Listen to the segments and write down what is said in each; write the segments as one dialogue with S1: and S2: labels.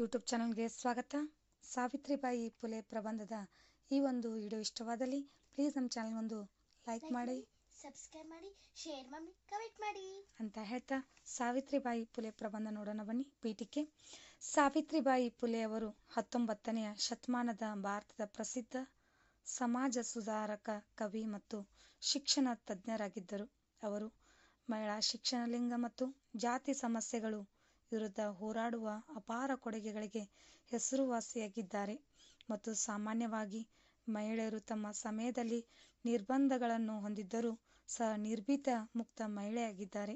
S1: YouTube ಚಾನಲ್ಗೆ ಸ್ವಾಗತ. ಸಾವಿತ್ರಿಬಾಯಿ ಪುಲೆ ಪ್ರಬಂಧದ ಈ ಒಂದು ವಿಡಿಯೋ ಇಷ್ಟವಾದಲ್ಲಿ ಪ್ಲೀಸ್ ನಮ್ಮ ಒಂದು ಲೈಕ್ ಮಾಡಿ
S2: ಸಬ್ಸ್ಕ್ರೈಬ್ ಮಾಡಿ ಶೇರ್ ಮಾಡಿ ಕಮೆಂಟ್ ಮಾಡಿ.
S1: ಅಂತ ಹೇಳ್ತಾ ಸಾವಿತ್ರಿಬಾಯಿ ಪುಲೆ ಪ್ರಬಂಧ ನೋಡೋಣ ಬನ್ನಿ ಪೀಠಿಕೆ. ಸಾವಿತ್ರಿಬಾಯಿ ಪುಲೆ ಅವರು ಹತ್ತೊಂಬತ್ತನೆಯ ಶತಮಾನದ ಭಾರತದ ಪ್ರಸಿದ್ಧ ಸಮಾಜ ಸುಧಾರಕ ಕವಿ ಮತ್ತು ಶಿಕ್ಷಣ ತಜ್ಞರಾಗಿದ್ದರು. ಅವರು ಮಹಿಳಾ ಶಿಕ್ಷಣ ಲಿಂಗ ಮತ್ತು ಜಾತಿ ಸಮಸ್ಯೆಗಳು ವಿರುದ್ಧ ಹೋರಾಡುವ ಅಪಾರ ಕೊಡುಗೆಗಳಿಗೆ ಹೆಸರುವಾಸಿಯಾಗಿದ್ದಾರೆ. ಮತ್ತು ಸಾಮಾನ್ಯವಾಗಿ ಮಹಿಳೆಯರು ತಮ್ಮ ಸಮಯದಲ್ಲಿ ನಿರ್ಬಂಧಗಳನ್ನು ಹೊಂದಿದ್ದರೂ ಸಹ ನಿರ್ಭೀತ ಮುಕ್ತ ಮಹಿಳೆಯಾಗಿದ್ದಾರೆ.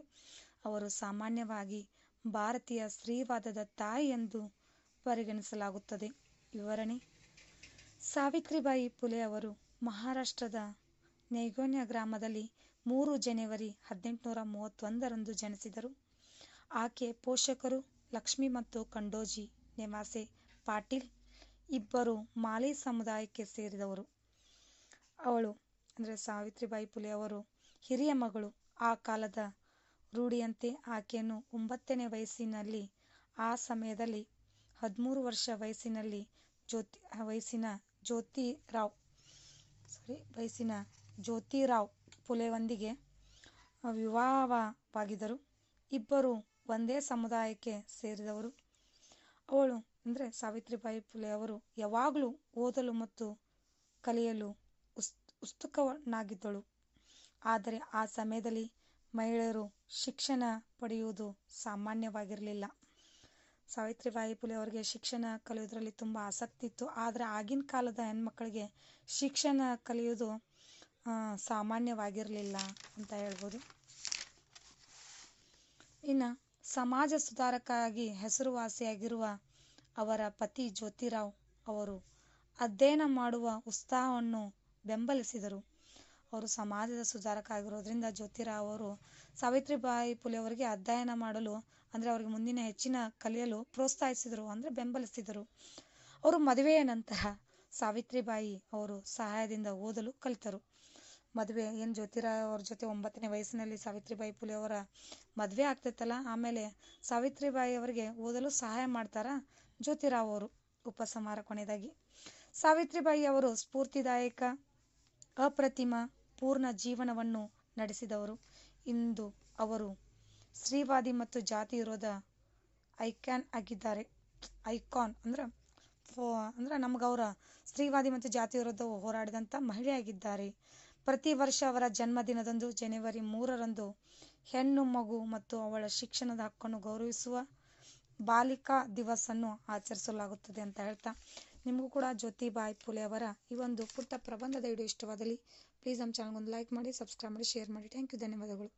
S1: ಅವರು ಸಾಮಾನ್ಯವಾಗಿ ಭಾರತೀಯ ಸ್ತ್ರೀವಾದದ ತಾಯಿ ಎಂದು ಪರಿಗಣಿಸಲಾಗುತ್ತದೆ. ವಿವರಣೆ. ಸಾವಿತ್ರಿಬಾಯಿ ಪುಲೆ ಅವರು ಮಹಾರಾಷ್ಟ್ರದ ನೈಗೋನ್ಯ ಗ್ರಾಮದಲ್ಲಿ ಮೂರು ಜನವರಿ ಹದಿನೆಂಟುನೂರ ಮೂವತ್ತೊಂದರಂದು ಜನಿಸಿದರು. ಆಕೆ ಪೋಷಕರು ಲಕ್ಷ್ಮಿ ಮತ್ತು ಕಂಡೋಜಿ ನೆವಾಸೆ ಪಾಟೀಲ್ ಇಬ್ಬರು ಮಾಲಿ ಸಮುದಾಯಕ್ಕೆ ಸೇರಿದವರು. ಅವಳು ಅಂದರೆ ಸಾವಿತ್ರಿಬಾಯಿ ಪುಲೆ ಅವರು ಹಿರಿಯ ಮಗಳು. ಆ ಕಾಲದ ರೂಢಿಯಂತೆ ಆಕೆಯನ್ನು ಒಂಬತ್ತನೇ ವಯಸ್ಸಿನಲ್ಲಿ, ಆ ಸಮಯದಲ್ಲಿ ಹದಿಮೂರು ವರ್ಷ ವಯಸ್ಸಿನಲ್ಲಿ ಜ್ಯೋತಿ, ವಯಸ್ಸಿನ ಜ್ಯೋತಿರಾವ್ ಸಾರಿ ವಯಸ್ಸಿನ ಜ್ಯೋತಿರಾವ್ ಪುಲೆಯೊಂದಿಗೆ ವಿವಾಹವಾಗಿದ್ದರು. ಇಬ್ಬರು ಒಂದೇ ಸಮುದಾಯಕ್ಕೆ ಸೇರಿದವರು. ಅವಳು ಅಂದರೆ ಸಾವಿತ್ರಿಬಾಯಿ ಫುಲೆ ಅವರು ಯಾವಾಗಲೂ ಓದಲು ಮತ್ತು ಕಲಿಯಲು ಉಸ್ ಉತ್ಸುಕನಾಗಿದ್ದಳು ಆದರೆ ಆ ಸಮಯದಲ್ಲಿ ಮಹಿಳೆಯರು ಶಿಕ್ಷಣ ಪಡೆಯುವುದು ಸಾಮಾನ್ಯವಾಗಿರಲಿಲ್ಲ. ಸಾವಿತ್ರಿಬಾಯಿ ಫುಲೆ ಅವರಿಗೆ ಶಿಕ್ಷಣ ಕಲಿಯೋದ್ರಲ್ಲಿ ತುಂಬ ಆಸಕ್ತಿ ಇತ್ತು. ಆದರೆ ಆಗಿನ ಕಾಲದ ಹೆಣ್ಮಕ್ಳಿಗೆ ಶಿಕ್ಷಣ ಕಲಿಯೋದು ಸಾಮಾನ್ಯವಾಗಿರಲಿಲ್ಲ ಅಂತ ಹೇಳ್ಬೋದು. ಇನ್ನು ಸಮಾಜ ಸುಧಾರಕಾಗಿ ಹೆಸರುವಾಸಿಯಾಗಿರುವ ಅವರ ಪತಿ ಜ್ಯೋತಿರಾವ್ ಅವರು ಅಧ್ಯಯನ ಮಾಡುವ ಉತ್ಸಾಹವನ್ನು ಬೆಂಬಲಿಸಿದರು. ಅವರು ಸಮಾಜದ ಸುಧಾರಕ ಆಗಿರೋದ್ರಿಂದ ಜ್ಯೋತಿರಾವ್ ಅವರು ಸಾವಿತ್ರಿಬಾಯಿ ಪುಲೆ ಅವರಿಗೆ ಅಧ್ಯಯನ ಮಾಡಲು, ಅಂದರೆ ಅವರಿಗೆ ಮುಂದಿನ ಹೆಚ್ಚಿನ ಕಲಿಯಲು ಪ್ರೋತ್ಸಾಹಿಸಿದರು ಅಂದರೆ ಬೆಂಬಲಿಸಿದರು. ಅವರು ಮದುವೆಯ ನಂತರ ಸಾವಿತ್ರಿಬಾಯಿ ಅವರು ಸಹಾಯದಿಂದ ಓದಲು ಕಲಿತರು. ಮದುವೆ, ಏನು ಜ್ಯೋತಿರಾವ್ ಅವ್ರ ಜೊತೆ ಒಂಬತ್ತನೇ ವಯಸ್ಸಿನಲ್ಲಿ ಸಾವಿತ್ರಿಬಾಯಿ ಪುಲೆ ಅವರ ಮದುವೆ ಆಗ್ತೈತಲ್ಲ, ಆಮೇಲೆ ಸಾವಿತ್ರಿಬಾಯಿ ಅವರಿಗೆ ಓದಲು ಸಹಾಯ ಮಾಡ್ತಾರ ಜ್ಯೋತಿರಾವ್ ಅವರು ಉಪಸಂಹಾರ ಕೊನೆಯದಾಗಿ. ಸಾವಿತ್ರಿಬಾಯಿ ಅವರು ಸ್ಫೂರ್ತಿದಾಯಕ, ಅಪ್ರತಿಮ, ಪೂರ್ಣ ಜೀವನವನ್ನು ನಡೆಸಿದವರು. ಇಂದು ಅವರು ಸ್ತ್ರೀವಾದಿ ಮತ್ತು ಜಾತಿ ವಿರೋಧ ಐಕ್ಯಾನ್ ಆಗಿದ್ದಾರೆ. ಐಕಾನ್ ಅಂದ್ರೆ ಅಂದ್ರೆ ನಮ್ಗೆ ಅವರ ಸ್ತ್ರೀವಾದಿ ಮತ್ತು ಜಾತಿ ವಿರೋಧ ಹೋರಾಡಿದಂಥ ಮಹಿಳೆಯಾಗಿದ್ದಾರೆ ಪ್ರತಿ ವರ್ಷ ಅವರ ಜನ್ಮದಿನದಂದು ಜನವರಿ ಮೂರರಂದು ಹೆಣ್ಣು, ಮಗು ಮತ್ತು ಅವಳ ಶಿಕ್ಷಣದ ಹಕ್ಕನ್ನು ಗೌರವಿಸುವ ಬಾಲಿಕಾ ದಿವಸನ್ನು ಆಚರಿಸಲಾಗುತ್ತದೆ ಅಂತ ಹೇಳ್ತಾ ನಿಮಗೂ ಕೂಡ ಜ್ಯೋತಿಬಾಯಿ ಪುಲೆ ಅವರ ಈ ಒಂದು ಪುಟ್ಟ ಪ್ರಬಂಧದ ವಿಡಿಯೋ ಇಷ್ಟವಾದಲ್ಲಿ ಪ್ಲೀಸ್ ನಮ್ಮ ಚಾನಲ್ಗೊಂದು ಲೈಕ್ ಮಾಡಿ ಸಬ್ಸ್ಕ್ರೈಬ್ ಮಾಡಿ ಶೇರ್ ಮಾಡಿ. ಥ್ಯಾಂಕ್ ಯು ಧನ್ಯವಾದಗಳು.